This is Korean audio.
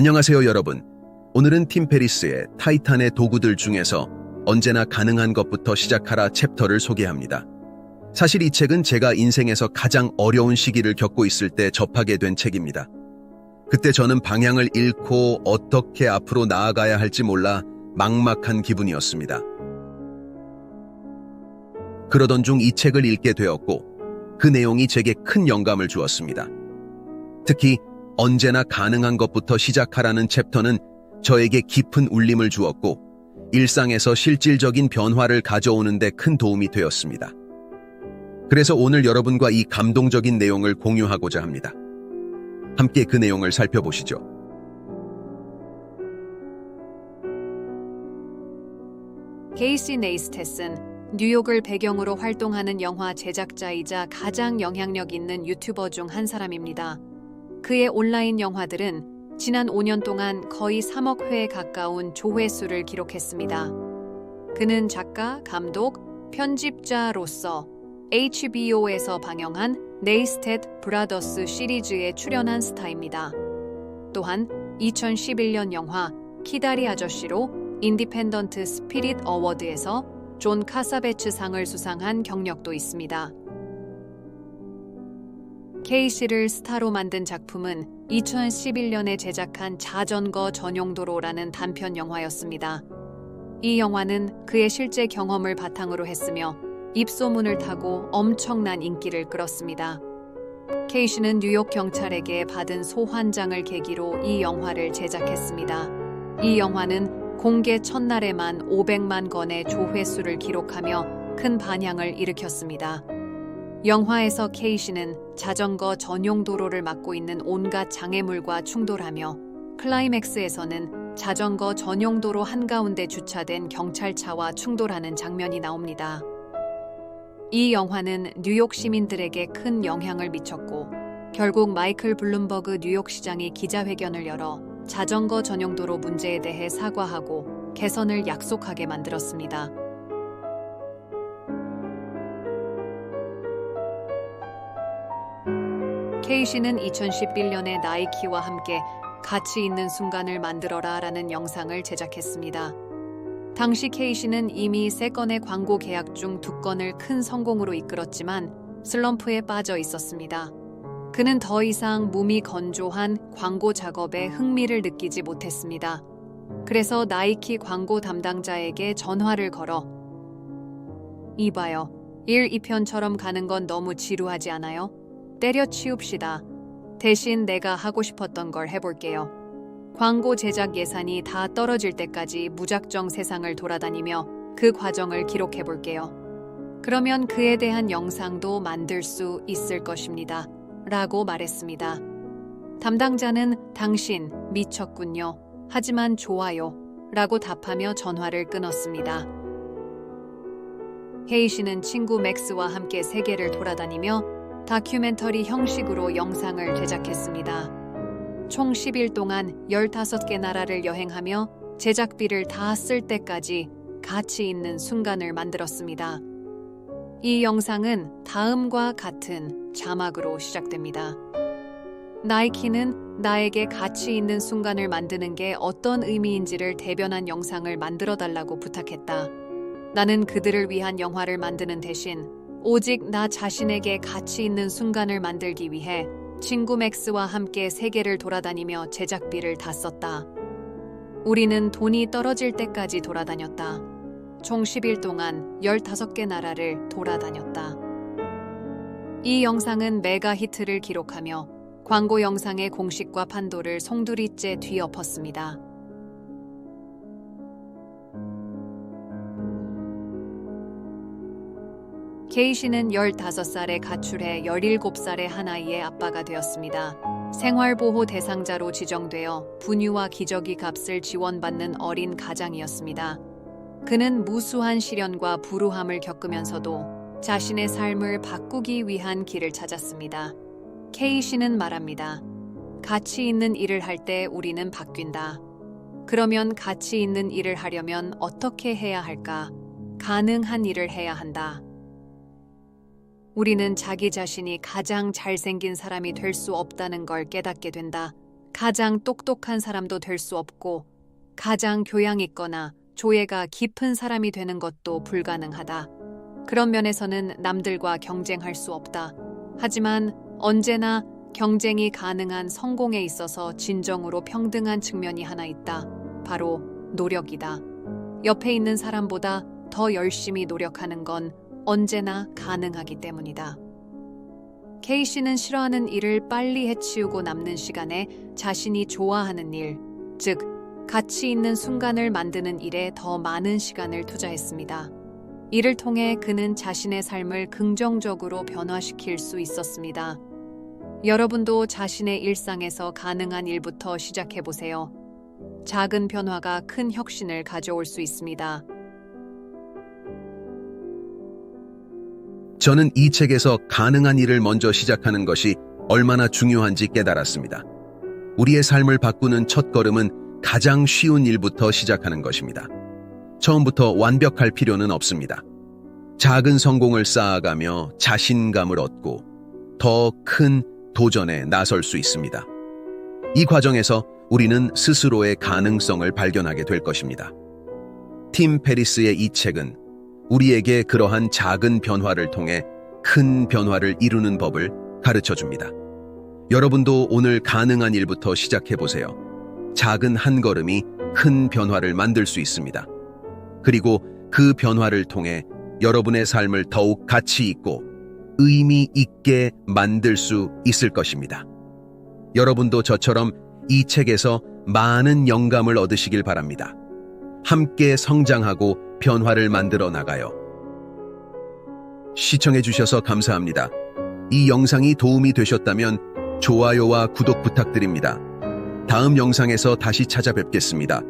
안녕하세요, 여러분. 오늘은 팀 페리스의 타이탄의 도구들 중에서 언제나 가능한 것부터 시작하라 챕터를 소개합니다. 사실 이 책은 제가 인생에서 가장 어려운 시기를 겪고 있을 때 접하게 된 책입니다. 그때 저는 방향을 잃고 어떻게 앞으로 나아가야 할지 몰라 막막한 기분이었습니다. 그러던 중 이 책을 읽게 되었고 그 내용이 제게 큰 영감을 주었습니다. 특히 언제나 가능한 것부터 시작하라는 챕터는 저에게 깊은 울림을 주었고 일상에서 실질적인 변화를 가져오는 데 큰 도움이 되었습니다. 그래서 오늘 여러분과 이 감동적인 내용을 공유하고자 합니다. 함께 그 내용을 살펴보시죠. 게이시 네이스테스는 뉴욕을 배경으로 활동하는 영화 제작자이자 가장 영향력 있는 유튜버 중 한 사람입니다. 그의 온라인 영화들은 지난 5년 동안 거의 3억 회에 가까운 조회수를 기록했습니다. 그는 작가, 감독, 편집자로서 HBO에서 방영한 네이스텟 브라더스 시리즈에 출연한 스타입니다. 또한 2011년 영화 키다리 아저씨로 인디펜던트 스피릿 어워드에서 존 카사베츠 상을 수상한 경력도 있습니다. 케이시를 스타로 만든 작품은 2011년에 제작한 자전거 전용도로라는 단편 영화였습니다. 이 영화는 그의 실제 경험을 바탕으로 했으며 입소문을 타고 엄청난 인기를 끌었습니다. 케이시는 뉴욕 경찰에게 받은 소환장을 계기로 이 영화를 제작했습니다. 이 영화는 공개 첫날에만 500만 건의 조회수를 기록하며 큰 반향을 일으켰습니다. 영화에서 케이시는 자전거 전용 도로를 막고 있는 온갖 장애물과 충돌하며 클라이맥스에서는 자전거 전용 도로 한가운데 주차된 경찰차와 충돌하는 장면이 나옵니다. 이 영화는 뉴욕 시민들에게 큰 영향을 미쳤고 결국 마이클 블룸버그 뉴욕 시장이 기자회견을 열어 자전거 전용 도로 문제에 대해 사과하고 개선을 약속하게 만들었습니다. 케이시는 2011년에 나이키와 함께 가치 있는 순간을 만들어라 라는 영상을 제작했습니다. 당시 케이시는 이미 세 건의 광고 계약 중 두 건을 큰 성공으로 이끌었지만 슬럼프에 빠져 있었습니다. 그는 더 이상 몸이 건조한 광고 작업에 흥미를 느끼지 못했습니다. 그래서 나이키 광고 담당자에게 전화를 걸어 이봐요. 1, 2편처럼 가는 건 너무 지루하지 않아요? 때려치웁시다. 대신 내가 하고 싶었던 걸 해볼게요. 광고 제작 예산이 다 떨어질 때까지 무작정 세상을 돌아다니며 그 과정을 기록해 볼게요. 그러면 그에 대한 영상도 만들 수 있을 것입니다. 라고 말했습니다. 담당자는 당신 미쳤군요. 하지만 좋아요. 라고 답하며 전화를 끊었습니다. 헤이 씨는 친구 맥스와 함께 세계를 돌아다니며 다큐멘터리 형식으로 영상을 제작했습니다. 총 10일 동안 15개 나라를 여행하며 제작비를 다 쓸 때까지 가치 있는 순간을 만들었습니다. 이 영상은 다음과 같은 자막으로 시작됩니다. 나이키는 나에게 가치 있는 순간을 만드는 게 어떤 의미인지를 대변한 영상을 만들어 달라고 부탁했다. 나는 그들을 위한 영화를 만드는 대신 오직 나 자신에게 가치 있는 순간을 만들기 위해 친구 맥스와 함께 세계를 돌아다니며 제작비를 다 썼다. 우리는 돈이 떨어질 때까지 돌아다녔다. 총 10일 동안 15개 나라를 돌아다녔다. 이 영상은 메가 히트를 기록하며 광고 영상의 공식과 판도를 송두리째 뒤엎었습니다. 케이시는 15살에 가출해 17살의 한 아이의 아빠가 되었습니다. 생활보호 대상자로 지정되어 분유와 기저귀 값을 지원받는 어린 가장이었습니다. 그는 무수한 시련과 불우함을 겪으면서도 자신의 삶을 바꾸기 위한 길을 찾았습니다. 케이시는 말합니다. 가치 있는 일을 할 때 우리는 바뀐다. 그러면 가치 있는 일을 하려면 어떻게 해야 할까? 가능한 일을 해야 한다. 우리는 자기 자신이 가장 잘생긴 사람이 될 수 없다는 걸 깨닫게 된다. 가장 똑똑한 사람도 될 수 없고 가장 교양 있거나 조예가 깊은 사람이 되는 것도 불가능하다. 그런 면에서는 남들과 경쟁할 수 없다. 하지만 언제나 경쟁이 가능한 성공에 있어서 진정으로 평등한 측면이 하나 있다. 바로 노력이다. 옆에 있는 사람보다 더 열심히 노력하는 건 언제나 가능하기 때문이다. 케이 씨는 싫어하는 일을 빨리 해치우고 남는 시간에 자신이 좋아하는 일, 즉, 가치 있는 순간을 만드는 일에 더 많은 시간을 투자했습니다. 이를 통해 그는 자신의 삶을 긍정적으로 변화시킬 수 있었습니다. 여러분도 자신의 일상에서 가능한 일부터 시작해 보세요. 작은 변화가 큰 혁신을 가져올 수 있습니다. 저는 이 책에서 가능한 일을 먼저 시작하는 것이 얼마나 중요한지 깨달았습니다. 우리의 삶을 바꾸는 첫 걸음은 가장 쉬운 일부터 시작하는 것입니다. 처음부터 완벽할 필요는 없습니다. 작은 성공을 쌓아가며 자신감을 얻고 더 큰 도전에 나설 수 있습니다. 이 과정에서 우리는 스스로의 가능성을 발견하게 될 것입니다. 팀 페리스의 이 책은 우리에게 그러한 작은 변화를 통해 큰 변화를 이루는 법을 가르쳐 줍니다. 여러분도 오늘 가능한 일부터 시작해 보세요. 작은 한 걸음이 큰 변화를 만들 수 있습니다. 그리고 그 변화를 통해 여러분의 삶을 더욱 가치 있고 의미 있게 만들 수 있을 것입니다. 여러분도 저처럼 이 책에서 많은 영감을 얻으시길 바랍니다. 함께 성장하고 변화를 만들어 나가요. 시청해 주셔서 감사합니다. 이 영상이 도움이 되셨다면 좋아요와 구독 부탁드립니다. 다음 영상에서 다시 찾아뵙겠습니다.